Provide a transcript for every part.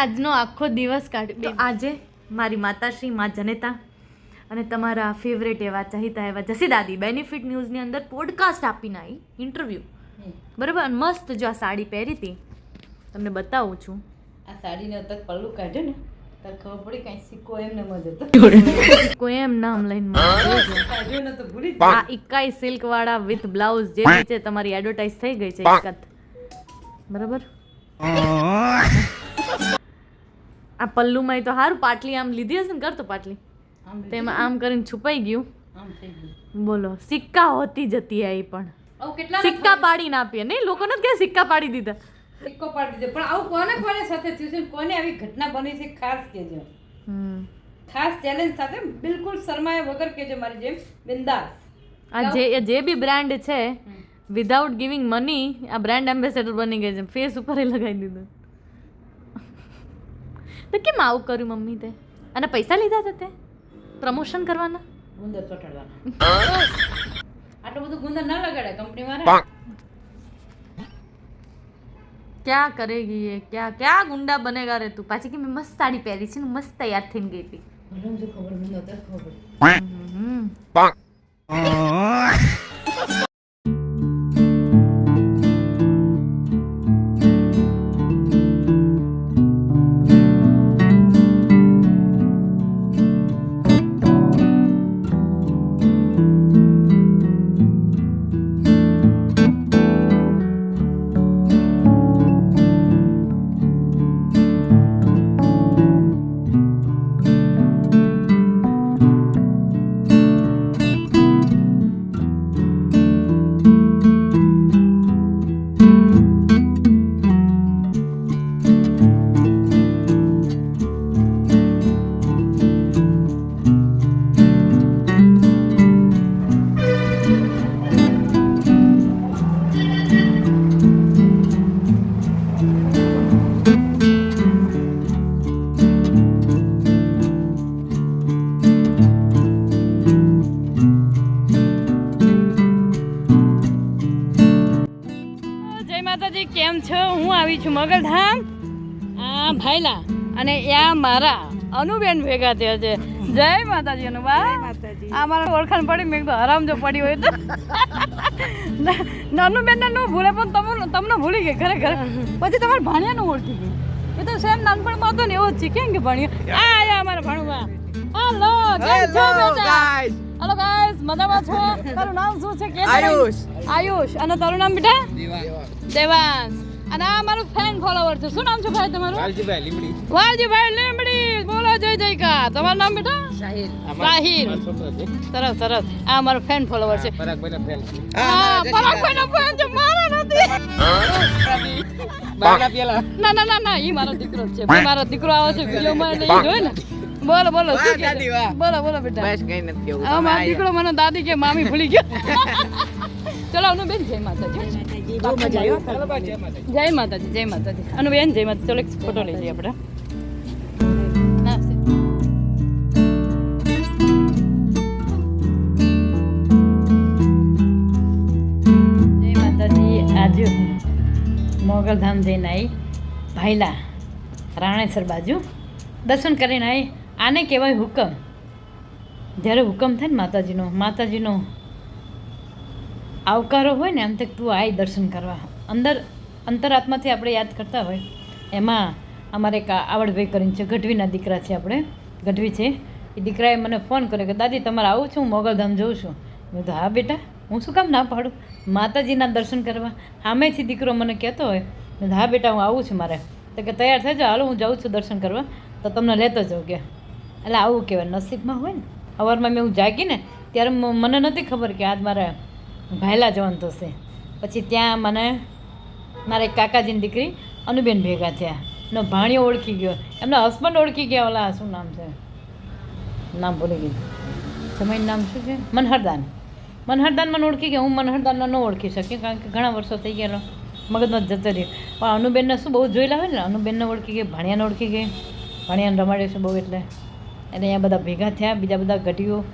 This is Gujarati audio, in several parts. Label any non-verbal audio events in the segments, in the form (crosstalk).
આજનો આખો દિવસ કાઢ્યો. આજે મારી માતાશ્રી મા જનેતા અને તમારા ફેવરેટ એવા ચાહિતા એવા જસી દાદી બેનિફિટ ન્યૂઝની અંદર પોડકાસ્ટ આપીને આવી ઇન્ટરવ્યૂ બરાબર? મસ્ત જો આ સાડી પહેરી હતી. તમને બતાવું છું. આ સાડીને અત્યારે પલ્લું કાઢ્યો ને તાર ખબર પડી કાંઈ સિક્કો એમને મજ હતો કોઈ એમ નામ લઈને મને જોજો. કાઢ્યો ને તો ભૂલી જ આ ઇકાઈ સિલ્ક વાળા વિથ બ્લાઉઝ જે છે તમારી એડવર્ટાઇઝ થઈ ગઈ છે બરાબર? આ પલ્લુમાં તો સારું પાટલી આમ લીધી હશે ને કરતો પાટલી. તેમાં આમ કરીને છુપાઈ ગયું. બોલો સિક્કા હોતી જતી આ ઈ પણ. સિક્કા પાડીને આપીએ. નહીં લોકોને કે સિક્કા પાડી દીધા. સિક્કો પાડી દીધો. પણ આવું કોને કોને સાથે થયું છે? કોને આવી ઘટના બની છે ખાસ કહેજો. ખાસ ચેલેન્જ સાથે બિલકુલ શરમાયા વગર કહેજો મારી જેમ. બિંદાસ. આ જે જે બી બ્રાન્ડ છે વિધાઉટ ગિવિંગ મની આ બ્રાન્ડ એમ્બેસેડર બની ગઈ છે. ફેસ ઉપર એ લગાવી દીધું. તો કેમ આવું કર્યું મમ્મી તે અને પૈસા લીધા હતા તે? પ્રમોશન કરવાના? ગુંદર ચોટાડવાના. આટલું બધું ગુંદર ના લગાડે કંપની વાળા? ક્યાં કરેગી એ? ક્યાં ક્યાં ગુંડા બનેગા રે તું? પાછી કે મેં મસ્ત સાડી પહેરી છે ને મસ્ત તૈયાર થઈને ગઈ હતી. મને ખબર મને ખબર આવી છું મગલધામ? આ ભાઈલા અને યા મારા અનુબેન ભેગા થયા છે. જય માતાજી અનુબા. આ મારા ઓળખાણ પડી મેં તો હરામ જો પડી હોય તો. નાનુબેન ને ન ભૂલે પણ તમને તમને ભૂલી ગઈ ખરેખર. પછી તમારે ભાણિયાનું ઓળખી ગયું એ તો સેમ નાનપણમાં હતો ને એવો જ છે. કેમ કે ભણ્યો? આ આયા અમારા ભણવા હાલો કેમ છો બેટા હેલો ગાઈસ મજામાં છો? (laughs) તારું નામ શું છે? કે આયુષ. આયુષ. અને તારું નામ બેટા? દેવાંશ. અને આ મારું ફેન ફોલોવર છે. શું નામ છે ભાઈ તમારું? વાલજીભાઈ લીમડી. વાલજીભાઈ લીમડી. બોલો જય જયકાર. તમારું નામ બેટા? સાહિલ. સાહિલ. સરસ સરસ. આ મારો ફેન ફોલોવર છે. પરાગભાઈના ફ્રેન્ડ હા પરાગભાઈનો ફેન છે. મારા નથી. ના ના ના ના ઈ મારો દીકરો છે. ભાઈ મારો દીકરો આવે છે વિડીયોમાં ને ઈ જોઈ ને. બોલો બોલો શું? વાહ. બોલો બોલો બેટા. બસ કઈ નથી કેવું. આ મારો દીકરો મને દાદી કે મામી ભૂલી ગયો. (laughs) ચલો અનુબેન જય માતાજી. ચાલો બા, જય માતાજી. જય માતાજી જય માતાજી. અનુબેન જય માતાજી. ચલો એક ફોટો લઈ જઈએ આપણે. ના, સે- જય માતાજી. આજે મોગલધામ જઈને આવી ભાઈલા રાણેસર બાજુ. દર્શન કરીને આવી આને કહેવાય હુકમ. જ્યારે હુકમ થાય ને માતાજીનો માતાજીનો આવકારો હોય ને, આમ તે તું આય દર્શન કરવા. અંદર, અંતરાત્માથી આપણે યાદ કરતા હોય. એમાં અમારે એક આવડભાઈ કરીને છે, ગઢવીના દીકરા છે આપણે. ગઢવી છે. એ દીકરાએ મને ફોન કર્યો કે, દાદી, તમારે આવું છું, હું મોગલધામ જઉં છું. મેં કીધું, હા બેટા, હું શું કામ ના પાડું? માતાજીના દર્શન કરવા. સામેથી દીકરો મને કહેતો હોય, મેં હા બેટા, હું આવું છું મારે. તો કે, તૈયાર થઈ જાઓ હાલો, હું જાઉં છું દર્શન કરવા. તો તમને લેતો જાઉં કે, એટલે આવું કહેવાય, નસીબમાં હોય ને. સવારમાં મેં હું જાગીને ત્યારે મને નથી ખબર કે આજ મારે ભાયલા જવાનું થશે પછી ત્યાં મને મારા એક કાકાજીની દીકરી અનુબેન ભેગા થયા. એનો ભાણિયો ઓળખી ગયો. એમના હસબન્ડ ઓળખી ગયા, ઓલા શું નામ છે? નામ ભૂલી ગયું સમયનું નામ શું છે? મનહરદાન. મનહરદાન મને ઓળખી ગયા. હું મનહરદાનને ન ઓળખી શકી, કારણ કે ઘણા વર્ષો થઈ ગયા મગજમાં જતો રહ્યો. પણ અનુબેનને શું બહુ જોયેલા હોય ને, અનુબેનને ઓળખી ગઈ, ભાણિયાને ઓળખી ગઈ. ભાણિયાને રમાડ્યો છે બહુ એટલે. એટલે અહીંયા બધા ભેગા થયા. બીજા બધા ઘટીઓ,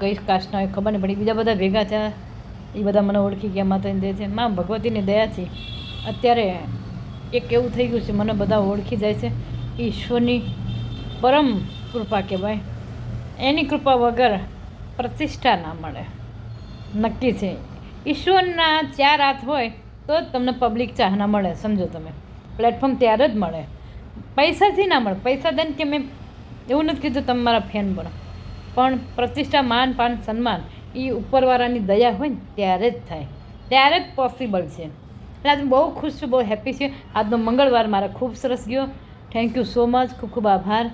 કઈ કાસ્ટના ખબર નહીં પડી બીજા બધા ભેગા થયા. એ બધા મને ઓળખી ગયા માતાની દે છે. મા ભગવતીની દયાથી અત્યારે એક એવું થઈ ગયું છે, મને બધા ઓળખી જાય છે. ઈશ્વરની પરમ કૃપા કહેવાય. એની કૃપા વગર પ્રતિષ્ઠા ના મળે. નક્કી છે. ઈશ્વરના ચાર હાથ હોય તો જ તમને પબ્લિક ચાહના મળે, સમજો તમે. પ્લેટફોર્મ ત્યારે જ મળે. પૈસાથી ના મળે. પૈસા દઈને કે મેં એવું નથી કીધું, તમે મારા ફેન બનો. પણ પ્રતિષ્ઠા, માન, પાન, સન્માન એ ઉપરવાળાની દયા હોય ને ત્યારે જ થાય. ત્યારે જ પોસિબલ છે. એટલે આજે બહુ ખુશ છું, બહુ હેપી છું. આજનો મંગળવાર મારે ખૂબ સરસ ગયો. થેન્ક યુ સો મચ ખૂબ ખૂબ આભાર.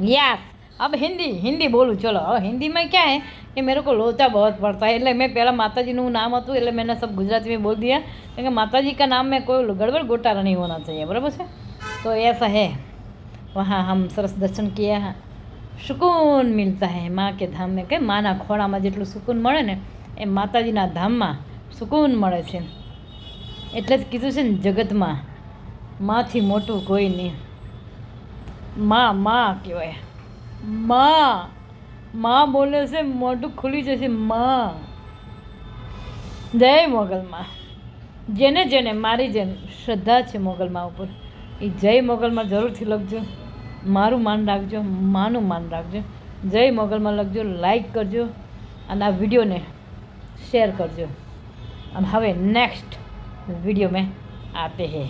યસ અબ હિન્દી હિન્દી બોલું. ચલો, હવે હિન્દીમાં ક્યાં હે? કે મેરે કો લોચા બહુ પડતા એટલે મેં પહેલાં માતાજીનું નામ હતું, એટલે મેં સબ ગુજરાતી મેં બોલ દિયા. કેમ કે માતાજી કા નામ મેં કોઈ ગડબડ ગોટા નહીં હોના ચાહીએ. બરાબર છે? તો એસા હે. વહાં હમ સરસ દર્શન કિયા સુકૂન મિલતા હે મા કે ધામ મેં કે માના ખોળામાં જેટલું સુકૂન મળે ને એ માતાજીના ધામમાં સુકૂન મળે છે. એટલે જ કીધું છે ને, જગતમાં માથી મોટું કોઈ નહીં. માં માં કહેવાય. માં માં બોલે છે, મોઢું ખુલી જશે, માં. જય મોગલમાં. જેને જેને મારી જેમ શ્રદ્ધા છે મોગલમાં ઉપર, એ જય મોગલમાં જરૂરથી લખજો. મારું માન રાખજો, માનું માન રાખજો. જય મોગલમાં લખજો લાઈક કરજો અને આ વિડીયોને શેર કરજો. અને હવે નેક્સ્ટ વીડિયો મેં આતે હે.